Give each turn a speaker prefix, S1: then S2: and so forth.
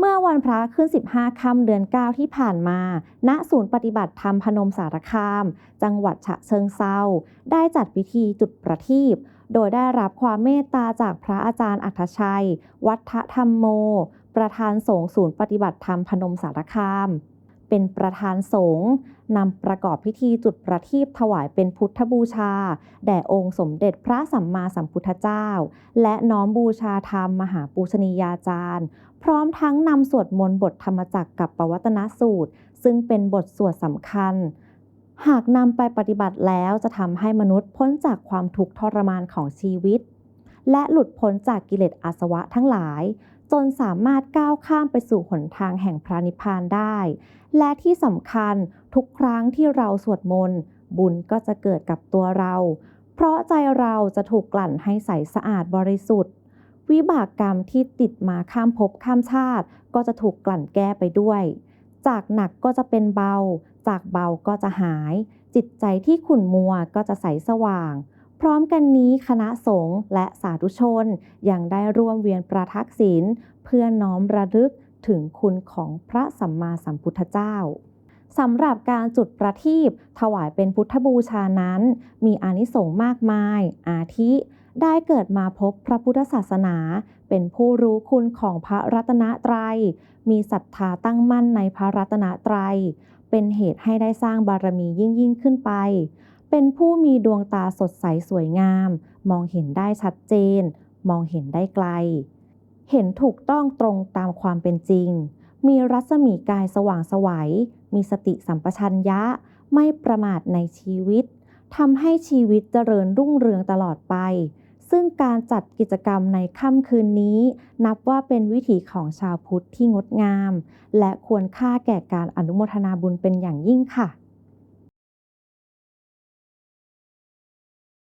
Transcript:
S1: เมื่อวันพระขึ้น 15 ค่ำเดือน 9 ที่ผ่านมา ณ ศูนย์ปฏิบัติธรรมพนมสารคาม จังหวัดฉะเชิงเซาได้จัดพิธีจุดประทีปโดยได้รับความเมตตาจากพระอาจารย์อัธชัย วัฒธรรมโม ประธานสงฆ์ศูนย์ปฏิบัติธรรมพนมสารคาม เป็นประธานสงฆ์นำประกอบพิธีจุดประทีปถวายเป็นพุทธบูชา แด่องค์สมเด็จพระสัมมาสัมพุทธเจ้า และน้อมบูชาธรรมมหาปูชนียาจารย์ พร้อมทั้งนำสวดมนต์บทธรรมจักรกับปวัตนสูตร ซึ่งเป็นบทสวดสำคัญ หากนำไปปฏิบัติแล้วจะทำให้มนุษย์พ้นจากความทุกข์ทรมานของชีวิต และหลุดพ้นจากกิเลสอาสวะทั้งหลาย จนสามารถก้าวข้ามไปสู่หนทางแห่งพระนิพพานได้ และที่สำคัญทุกครั้งที่เราสวดมนต์บุญก็จะเกิดกับตัวเรา เพราะใจเราจะถูกกลั่นให้ใสสะอาดบริสุทธิ์ วิบากกรรมที่ติดมาข้ามภพข้ามชาติ ก็จะถูกกลั่นแก้ไปด้วย จากหนักก็จะเป็นเบา จากเบาก็จะหาย จิตใจที่ขุ่นมัวก็จะใสสว่าง พร้อมกันนี้คณะสงฆ์และสาธุชน ยังได้ร่วมเวียนประทักษิณเพื่อน้อมระลึกถึงคุณของพระสัมมาสัมพุทธเจ้าสำหรับการจุดประทีปถวายเป็นพุทธบูชานั้น มีอานิสงส์มากมาย อาทิ ได้เกิดมาพบพระพุทธศาสนา เป็นผู้รู้คุณของพระรัตนตรัย มีศรัทธาตั้งมั่นในพระรัตนตรัย เป็นเหตุให้ได้สร้างบารมียิ่งยิ่งขึ้นไป เป็นผู้มีดวงตาสดใสสวยงาม มองเห็นได้ชัดเจน มองเห็นได้ไกล เห็นถูกต้องตรงตามความเป็นจริง มีรัศมีกายสว่างสวัย มีสติสัมปชัญญะ ไม่ประมาทในชีวิตทำให้ชีวิตเจริญรุ่งเรืองตลอดไป ซึ่งการจัดกิจกรรมในค่ำคืนนี้ นับว่าเป็นวิถีของชาวพุทธที่งดงาม และควรค่าแก่การอนุโมทนาบุญเป็นอย่างยิ่งค่ะ